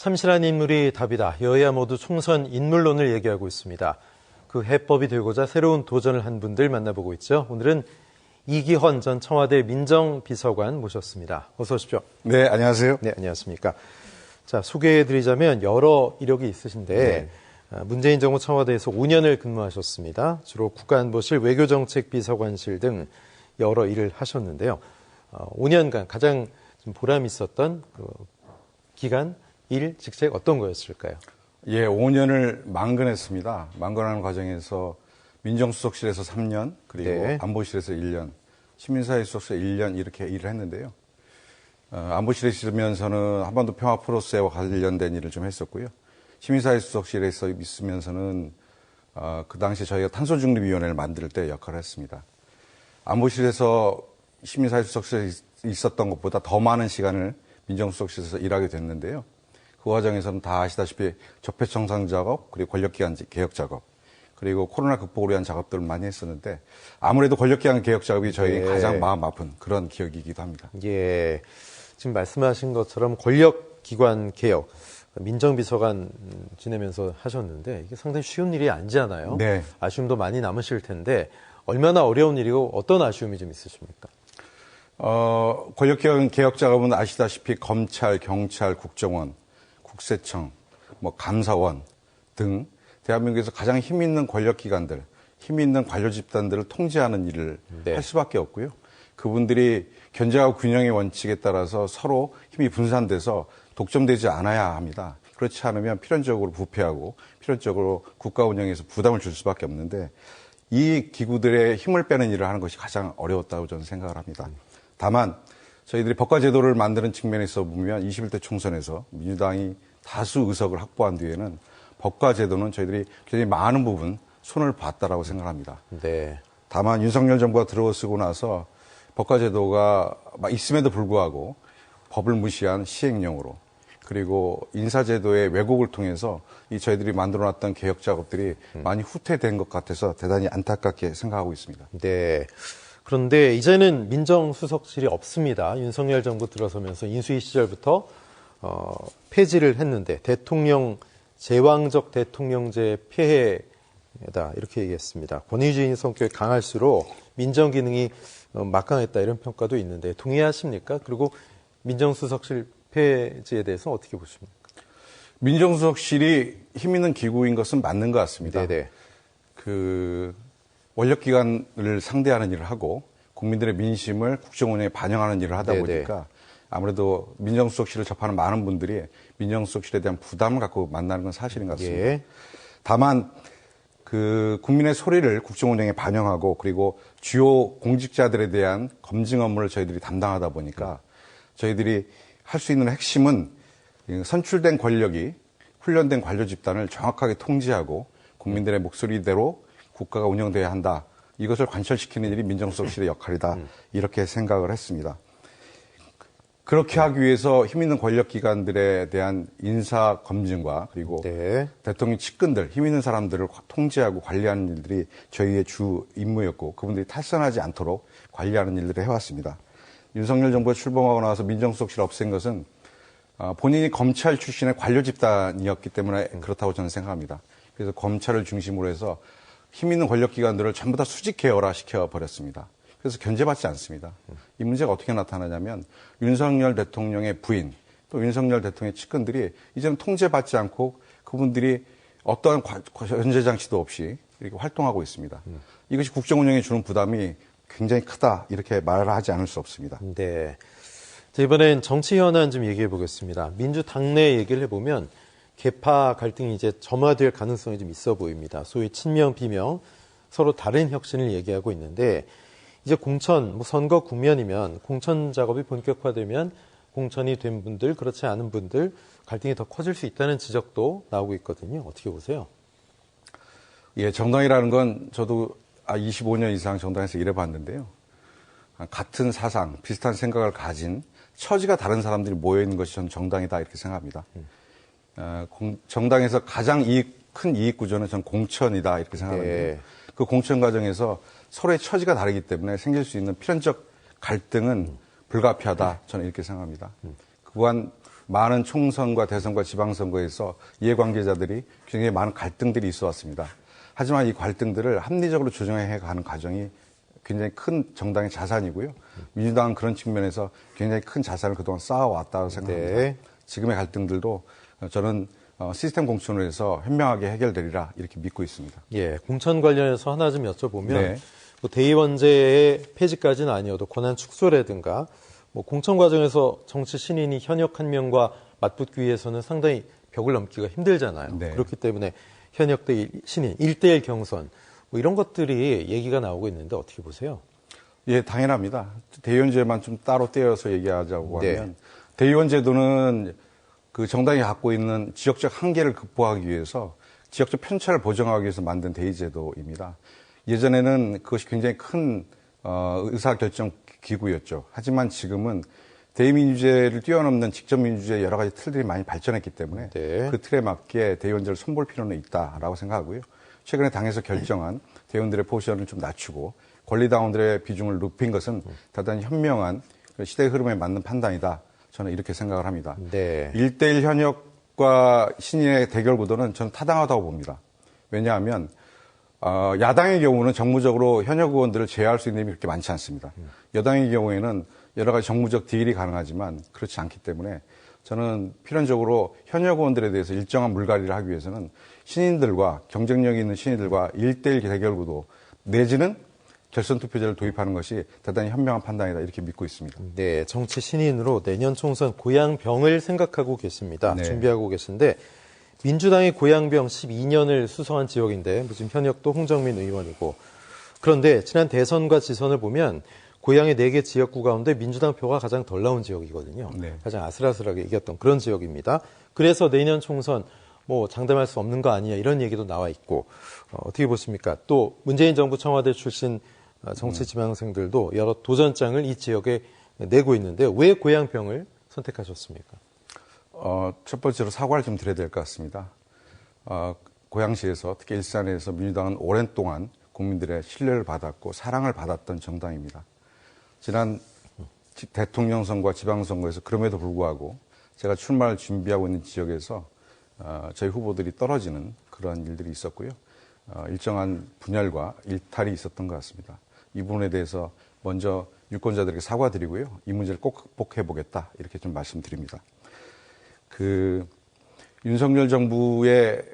참신한 인물이 답이다. 여야 모두 총선 인물론을 얘기하고 있습니다. 그 해법이 되고자 새로운 도전을 한 분들 만나보고 있죠. 오늘은 이기헌 전 청와대 민정비서관 모셨습니다. 어서 오십시오. 네, 안녕하세요. 네, 안녕하십니까. 자, 소개해드리자면 여러 이력이 있으신데 네. 아, 문재인 정부 청와대에서 5년을 근무하셨습니다. 주로 국가안보실 외교정책비서관실 등 여러 일을 하셨는데요. 5년간 어, 가장 좀 보람 있었던 그 기간, 일, 직책 어떤 거였을까요? 예, 5년을 망근했습니다. 망근하는 과정에서 민정수석실에서 3년, 그리고 네. 안보실에서 1년, 시민사회수석실에서 1년 이렇게 일을 했는데요. 어, 안보실에 있으면서는 한반도 평화 프로세스와 관련된 일을 좀 했었고요. 시민사회수석실에서 있으면서는 어, 그 당시 저희가 탄소중립위원회를 만들 때 역할을 했습니다. 안보실에서 시민사회수석실에 있었던 것보다 더 많은 시간을 민정수석실에서 일하게 됐는데요. 그 과정에서는 다 아시다시피 적폐청산 작업, 그리고 권력기관 개혁 작업, 그리고 코로나 극복을 위한 작업들을 많이 했었는데 아무래도 권력기관 개혁 작업이 저희 예. 가장 마음 아픈 그런 기억이기도 합니다. 예. 지금 말씀하신 것처럼 권력기관 개혁, 민정비서관 지내면서 하셨는데 이게 상당히 쉬운 일이 아니잖아요. 네. 아쉬움도 많이 남으실 텐데 얼마나 어려운 일이고 어떤 아쉬움이 좀 있으십니까? 어, 권력개혁 개혁 작업은 아시다시피 검찰, 경찰, 국정원, 국세청, 뭐 감사원 등 대한민국에서 가장 힘 있는 권력 기관들, 힘 있는 관료 집단들을 통제하는 일을 네. 할 수밖에 없고요. 그분들이 견제하고 균형의 원칙에 따라서 서로 힘이 분산돼서 독점되지 않아야 합니다. 그렇지 않으면 필연적으로 부패하고 필연적으로 국가 운영에서 부담을 줄 수밖에 없는데 이 기구들의 힘을 빼는 일을 하는 것이 가장 어려웠다고 저는 생각을 합니다. 다만 저희들이 법과 제도를 만드는 측면에서 보면 21대 총선에서 민주당이 다수 의석을 확보한 뒤에는 법과 제도는 저희들이 굉장히 많은 부분 손을 봤다라고 생각합니다. 네. 다만 윤석열 정부가 들어서고 나서 법과 제도가 있음에도 불구하고 법을 무시한 시행령으로 그리고 인사제도의 왜곡을 통해서 이 저희들이 만들어놨던 개혁 작업들이 음. 많이 후퇴된 것 같아서 대단히 안타깝게 생각하고 있습니다. 네. 그런데 이제는 민정수석실이 없습니다. 윤석열 정부 들어서면서 인수위 시절부터 어, 폐지를 했는데 대통령 제왕적 대통령제 폐해다 이렇게 얘기했습니다. 권위주의 성격이 강할수록 민정 기능이 어, 막강했다 이런 평가도 있는데 동의하십니까? 그리고 민정수석실 폐지에 대해서 어떻게 보십니까? 민정수석실이 힘 있는 기구인 것은 맞는 것 같습니다. 네네. 그 원력 기관을 상대하는 일을 하고 국민들의 민심을 국정원에 반영하는 일을 하다 네네. 보니까 아무래도 민정수석실을 접하는 많은 분들이 민정수석실에 대한 부담을 갖고 만나는 건 사실인 것 같습니다. 예. 다만 그 국민의 소리를 국정 운영에 반영하고 그리고 주요 공직자들에 대한 검증 업무를 저희들이 담당하다 보니까 저희들이 할 수 있는 핵심은 선출된 권력이 훈련된 관료 집단을 정확하게 통제하고 국민들의 목소리대로 국가가 운영돼야 한다. 이것을 관철시키는 일이 민정수석실의 역할이다. 음. 이렇게 생각을 했습니다. 그렇게 하기 위해서 힘 있는 권력기관들에 대한 인사 검증과 그리고 네. 대통령 측근들, 힘 있는 사람들을 통제하고 관리하는 일들이 저희의 주 임무였고 그분들이 탈선하지 않도록 관리하는 일들을 해왔습니다. 윤석열 정부가 출범하고 나서 민정수석실 없앤 것은 어, 본인이 검찰 출신의 관료 집단이었기 때문에 음. 그렇다고 저는 생각합니다. 그래서 검찰을 중심으로 해서 힘 있는 권력기관들을 전부 다 수직 계열화 시켜버렸습니다. 그래서 견제받지 않습니다. 이 문제가 어떻게 나타나냐면 윤석열 대통령의 부인 또 윤석열 대통령의 측근들이 이제는 통제받지 않고 그분들이 어떠한 견제 장치도 없이 이렇게 활동하고 있습니다. 음. 이것이 국정 운영에 주는 부담이 굉장히 크다 이렇게 말을 하지 않을 수 없습니다. 네. 자, 이번엔 정치 현안 좀 얘기해 보겠습니다. 민주 당내 얘기를 해보면 개파 갈등이 이제 점화될 가능성이 좀 있어 보입니다. 소위 친명 비명 서로 다른 혁신을 얘기하고 있는데 이제 공천, 뭐 선거 국면이면 공천 작업이 본격화되면 공천이 된 분들, 그렇지 않은 분들 갈등이 더 커질 수 있다는 지적도 나오고 있거든요. 어떻게 보세요? 예, 정당이라는 건 저도 25년 아, 이상 정당에서 일해봤는데요. 같은 사상, 비슷한 생각을 가진 처지가 다른 사람들이 모여 있는 것이 저는 정당이다 이렇게 생각합니다. 음. 어, 정당에서 가장 이익, 큰 이익 구조는 전 공천이다 이렇게 생각하는데 네. 그 공천 과정에서 서로의 처지가 다르기 때문에 생길 수 있는 필연적 갈등은 불가피하다 저는 이렇게 생각합니다. 그간 많은 총선과 대선과 지방선거에서 이해관계자들이 굉장히 많은 갈등들이 있어 왔습니다. 하지만 이 갈등들을 합리적으로 조정해 가는 과정이 굉장히 큰 정당의 자산이고요. 민주당은 그런 측면에서 굉장히 큰 자산을 그동안 쌓아왔다고 생각합니다. 네. 지금의 갈등들도 저는 어, 시스템 공천을 해서 현명하게 해결되리라 이렇게 믿고 있습니다. 예, 공천 관련해서 하나 좀 여쭤보면 네. 뭐 대의원제의 폐지까지는 아니어도 권한 축소라든가 뭐 공천 과정에서 정치 신인이 현역 한 명과 맞붙기 위해서는 상당히 벽을 넘기가 힘들잖아요. 네. 그렇기 때문에 현역 대 신인 1대1 경선 뭐 이런 것들이 얘기가 나오고 있는데 어떻게 보세요? 예, 당연합니다. 대의원제만 좀 따로 떼어서 얘기하자고 네. 하면 대의원제도는 그 정당이 갖고 있는 지역적 한계를 극복하기 위해서 지역적 편차를 보정하기 위해서 만든 대의제도입니다. 예전에는 그것이 굉장히 큰 어, 의사결정 기구였죠. 하지만 지금은 대의민주제를 뛰어넘는 직접민주주의 여러 가지 틀들이 많이 발전했기 때문에 네. 그 틀에 맞게 대의원제를 손볼 필요는 있다라고 생각하고요. 최근에 당에서 결정한 대의원들의 포지션을 좀 낮추고 권리당원들의 비중을 높인 것은 대단히 현명한 시대 흐름에 맞는 판단이다. 저는 이렇게 생각을 합니다. 네. 1대1 현역과 신인의 대결 구도는 저는 타당하다고 봅니다. 왜냐하면 어, 야당의 경우는 정무적으로 현역 의원들을 제어할 수 있는 힘이 그렇게 많지 않습니다. 음. 여당의 경우에는 여러 가지 정무적 딜이 가능하지만 그렇지 않기 때문에 저는 필연적으로 현역 의원들에 대해서 일정한 물갈이를 하기 위해서는 신인들과 경쟁력 있는 신인들과 1대1 대결 구도 내지는 결선 투표제를 도입하는 것이 대단히 현명한 판단이다 이렇게 믿고 있습니다. 네, 정치 신인으로 내년 총선 고향 병을 생각하고 계십니다. 네. 준비하고 계신데 민주당의 고향병 12년을 수성한 지역인데 뭐 지금 현역도 홍정민 의원이고 그런데 지난 대선과 지선을 보면 고향의 4개 지역구 가운데 민주당 표가 가장 덜 나온 지역이거든요. 네. 가장 아슬아슬하게 이겼던 그런 지역입니다. 그래서 내년 총선 뭐 장담할 수 없는 거 아니냐 이런 얘기도 나와 있고 어, 떻게 보십니까? 또 문재인 정부 청와대 출신 어, 정치 지망생들도 여러 도전장을 이 지역에 내고 있는데 왜 고향병을 선택하셨습니까? 어, 첫 번째로 사과를 좀 드려야 될 것 같습니다. 어, 고양시에서 특히 일산에서 민주당은 오랜 동안 국민들의 신뢰를 받았고 사랑을 받았던 정당입니다. 지난 대통령 선거와 지방선거에서 그럼에도 불구하고 제가 출마를 준비하고 있는 지역에서 어, 저희 후보들이 떨어지는 그런 일들이 있었고요. 어, 일정한 분열과 일탈이 있었던 것 같습니다. 이 부분에 대해서 먼저 유권자들에게 사과드리고요. 이 문제를 꼭 극복해 보겠다 이렇게 좀 말씀드립니다. 그 윤석열 정부의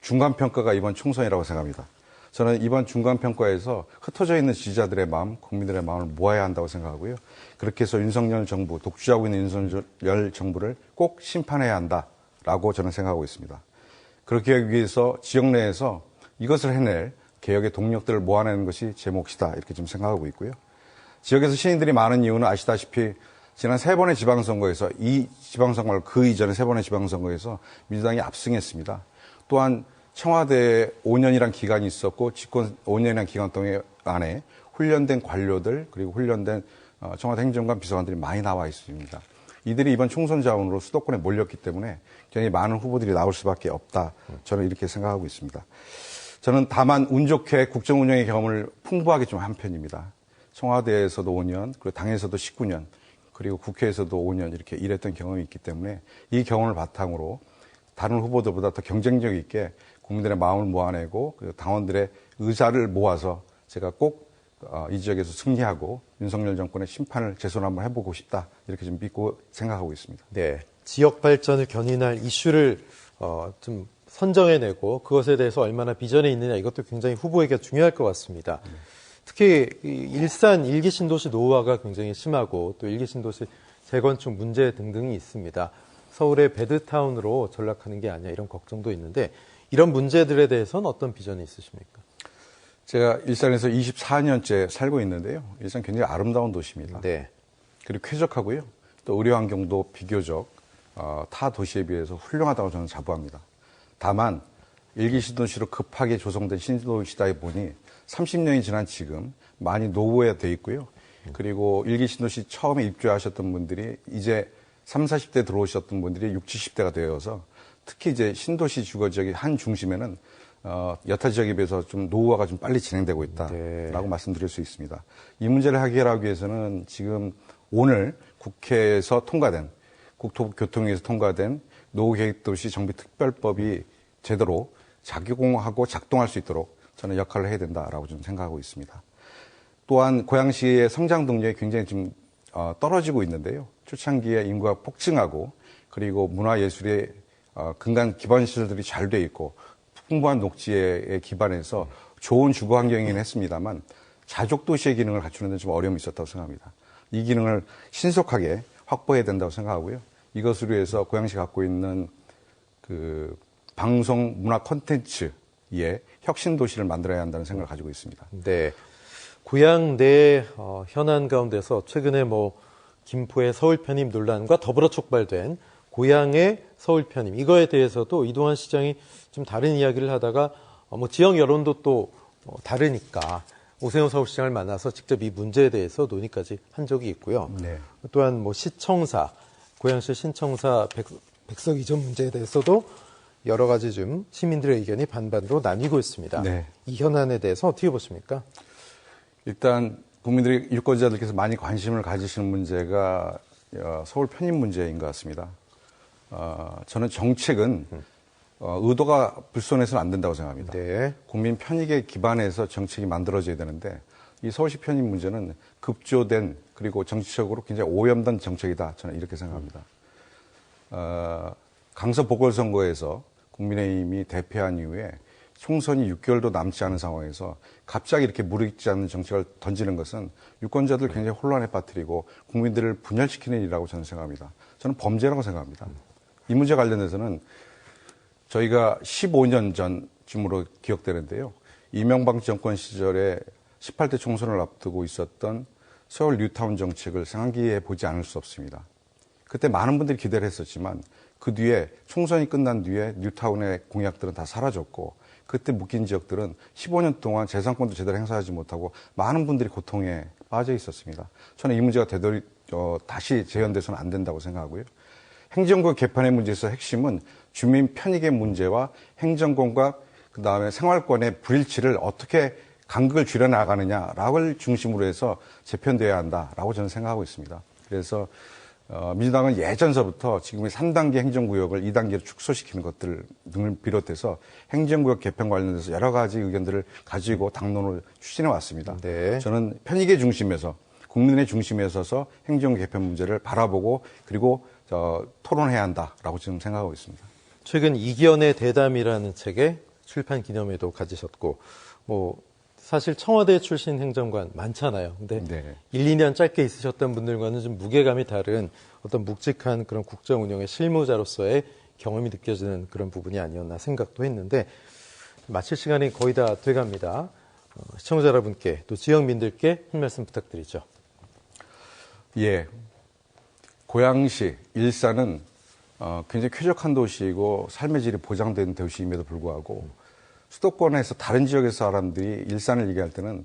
중간 평가가 이번 총선이라고 생각합니다. 저는 이번 중간 평가에서 흩어져 있는 지지자들의 마음, 국민들의 마음을 모아야 한다고 생각하고요. 그렇게 해서 윤석열 정부, 독주하고 있는 윤석열 정부를 꼭 심판해야 한다라고 저는 생각하고 있습니다. 그렇게 하기 위해서 지역 내에서 이것을 해낼 개혁의 동력들을 모아내는 것이 제 몫이다 이렇게 좀 생각하고 있고요. 지역에서 시민들이 많은 이유는 아시다시피 지난 세 번의 지방선거에서 이 지방선거 말고 그 이전의 세 번의 지방선거에서 민주당이 압승했습니다. 또한 청와대에 5년이란 기간이 있었고 집권 5년이란 기간 동안 안에 훈련된 관료들 그리고 훈련된 어, 청와대 행정관 비서관들이 많이 나와 있습니다. 이들이 이번 총선 자원으로 수도권에 몰렸기 때문에 굉장히 많은 후보들이 나올 수밖에 없다. 저는 이렇게 생각하고 있습니다. 저는 다만 운 좋게 국정 운영의 경험을 풍부하게 좀 한 편입니다. 청와대에서도 5년, 그리고 당에서도 19년, 그리고 국회에서도 5년 이렇게 일했던 경험이 있기 때문에 이 경험을 바탕으로 다른 후보들보다 더 경쟁력 있게 국민들의 마음을 모아내고 당원들의 의사를 모아서 제가 꼭이 어, 지역에서 승리하고 윤석열 정권의 심판을 제손 한번 해보고 싶다 이렇게 좀 믿고 생각하고 있습니다. 네, 지역 발전을 견인할 이슈를 어, 좀 선정해내고 그것에 대해서 얼마나 비전이 있느냐 이것도 굉장히 후보에게 중요할 것 같습니다. 네. 특히 일산 일기 신도시 노후화가 굉장히 심하고 또 일기 신도시 재건축 문제 등등이 있습니다. 서울의 베드타운으로 전락하는 게 아니냐 이런 걱정도 있는데 이런 문제들에 대해서는 어떤 비전이 있으십니까? 제가 일산에서 24년째 살고 있는데요. 일산 굉장히 아름다운 도시입니다. 네. 그리고 쾌적하고요. 또 의료 환경도 비교적 어, 타 도시에 비해서 훌륭하다고 저는 자부합니다. 다만 일기 신도시로 급하게 조성된 신도시다 보니 30년이 지난 지금 많이 노후화돼 있고요. 그리고 일기 신도시 처음에 입주하셨던 분들이 이제 3, 40대 들어오셨던 분들이 60, 70대가 되어서 특히 이제 신도시 주거 지역의 한 중심에는 어, 여타 지역에 비해서 좀 노후화가 좀 빨리 진행되고 있다라고 네. 말씀드릴 수 있습니다. 이 문제를 해결하기 위해서는 지금 오늘 국회에서 통과된 국토교통위에서 통과된 노후계획도시 정비특별법이 제대로 작용하고 작동할 수 있도록 저는 역할을 해야 된다라고 좀 생각하고 있습니다. 또한 고양시의 성장 동력이 굉장히 좀 어, 떨어지고 있는데요. 초창기에 인구가 폭증하고 그리고 문화예술의 어, 근간 기반 시설들이 잘 돼 있고 풍부한 녹지에 기반해서 좋은 주거 환경이긴 했습니다만 자족 도시의 기능을 갖추는 데 좀 어려움이 있었다고 생각합니다. 이 기능을 신속하게 확보해야 된다고 생각하고요. 이것으로 해서 고양시 갖고 있는 그 방송 문화 콘텐츠의 혁신 도시를 만들어야 한다는 생각을 가지고 있습니다. 네. 고향 내 어, 현안 가운데서 최근에 뭐 김포의 서울 편입 논란과 더불어 촉발된 고향의 서울 편입 이거에 대해서도 이동환 시장이 좀 다른 이야기를 하다가 어, 뭐 지역 여론도 또 어, 다르니까 오세훈 서울시장을 만나서 직접 이 문제에 대해서 논의까지 한 적이 있고요. 네. 또한 뭐 시청사 고양시 신청사 백, 백석 이전 문제에 대해서도 여러 가지 좀 시민들의 의견이 반반으로 나뉘고 있습니다. 네. 이 현안에 대해서 어떻게 보십니까? 일단 국민들이 유권자들께서 많이 관심을 가지시는 문제가 어, 서울 편입 문제인 것 같습니다. 어, 저는 정책은 어, 의도가 불손해서는 안 된다고 생각합니다. 네. 국민 편익에 기반해서 정책이 만들어져야 되는데 이 서울시 편입 문제는 급조된 그리고 정치적으로 굉장히 오염된 정책이다. 저는 이렇게 생각합니다. 어, 강서 보궐선거에서 국민의힘이 대패한 이후에 총선이 6개월도 남지 않은 상황에서 갑자기 이렇게 무르익지 않는 정책을 던지는 것은 유권자들 굉장히 혼란에 빠뜨리고 국민들을 분열시키는 일이라고 저는 생각합니다. 저는 범죄라고 생각합니다. 이 문제 관련해서는 저희가 15년 전쯤으로 기억되는데요. 이명박 정권 시절에 18대 총선을 앞두고 있었던 서울 뉴타운 정책을 생각해 보지 않을 수 없습니다. 그때 많은 분들이 기대를 했었지만 그 뒤에 총선이 끝난 뒤에 뉴타운의 공약들은 다 사라졌고 그때 묶인 지역들은 15년 동안 재산권도 제대로 행사하지 못하고 많은 분들이 고통에 빠져 있었습니다. 저는 이 문제가 되돌이 어, 다시 재현돼서는 안 된다고 생각하고요. 행정부 개편의 문제에서 핵심은 주민 편익의 문제와 행정권과 그 다음에 생활권의 불일치를 어떻게 간극을 줄여나가느냐라고 중심으로 해서 재편돼야 한다라고 저는 생각하고 있습니다. 그래서 어, 민주당은 예전서부터 지금의 3단계 행정구역을 2단계로 축소시키는 것들 등을 비롯해서 행정구역 개편 관련해서 여러 가지 의견들을 가지고 당론을 추진해 왔습니다. 네. 저는 편익의 중심에서 국민의 중심에 서서 행정 개편 문제를 바라보고 그리고 저, 토론해야 한다라고 지금 생각하고 있습니다. 최근 이견의 대담이라는 책에 출판 기념회도 가지셨고 뭐 사실 청와대 출신 행정관 많잖아요. 근데 네. 1, 2년 짧게 있으셨던 분들과는 좀 무게감이 다른 어떤 묵직한 그런 국정 운영의 실무자로서의 경험이 느껴지는 그런 부분이 아니었나 생각도 했는데 마칠 시간이 거의 다 돼갑니다. 어, 시청자 여러분께 또 지역민들께 한 말씀 부탁드리죠. 예. 고양시, 일산은 어, 굉장히 쾌적한 도시이고 삶의 질이 보장된 도시임에도 불구하고 수도권에서 다른 지역의 사람들이 일산을 얘기할 때는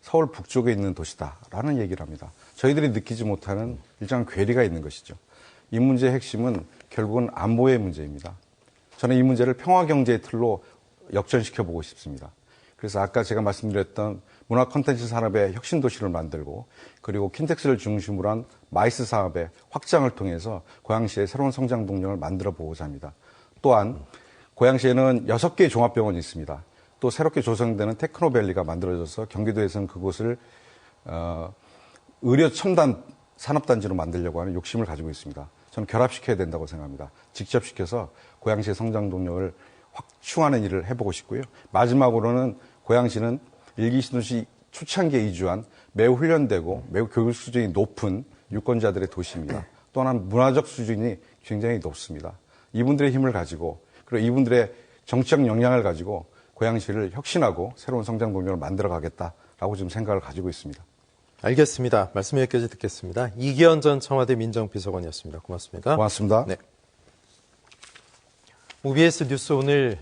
서울 북쪽에 있는 도시다라는 얘기를 합니다. 저희들이 느끼지 못하는 일정한 괴리가 있는 것이죠. 이 문제의 핵심은 결국은 안보의 문제입니다. 저는 이 문제를 평화 경제의 틀로 역전시켜 보고 싶습니다. 그래서 아까 제가 말씀드렸던 문화 콘텐츠 산업의 혁신 도시를 만들고 그리고 킨텍스를 중심으로 한 마이스 사업의 확장을 통해서 고양시의 새로운 성장 동력을 만들어 보고자 합니다. 또한 고양시에는 6개의 종합병원이 있습니다. 또 새롭게 조성되는 테크노밸리가 만들어져서 경기도에서는 그곳을 어, 의료 첨단 산업단지로 만들려고 하는 욕심을 가지고 있습니다. 저는 결합시켜야 된다고 생각합니다. 직접 시켜서 고양시의 성장 동력을 확충하는 일을 해보고 싶고요. 마지막으로는 고양시는 일기 신도시 초창기에 이주한 매우 훈련되고 매우 교육 수준이 높은 유권자들의 도시입니다. 또한 문화적 수준이 굉장히 높습니다. 이분들의 힘을 가지고 그리고 이분들의 정치적 역량을 가지고 고양시를 혁신하고 새로운 성장 동력을 만들어 가겠다라고 지금 생각을 가지고 있습니다. 알겠습니다. 말씀 여기까지 듣겠습니다. 이기현 전 청와대 민정비서관이었습니다. 고맙습니다. 고맙습니다. 네. OBS 뉴스 오늘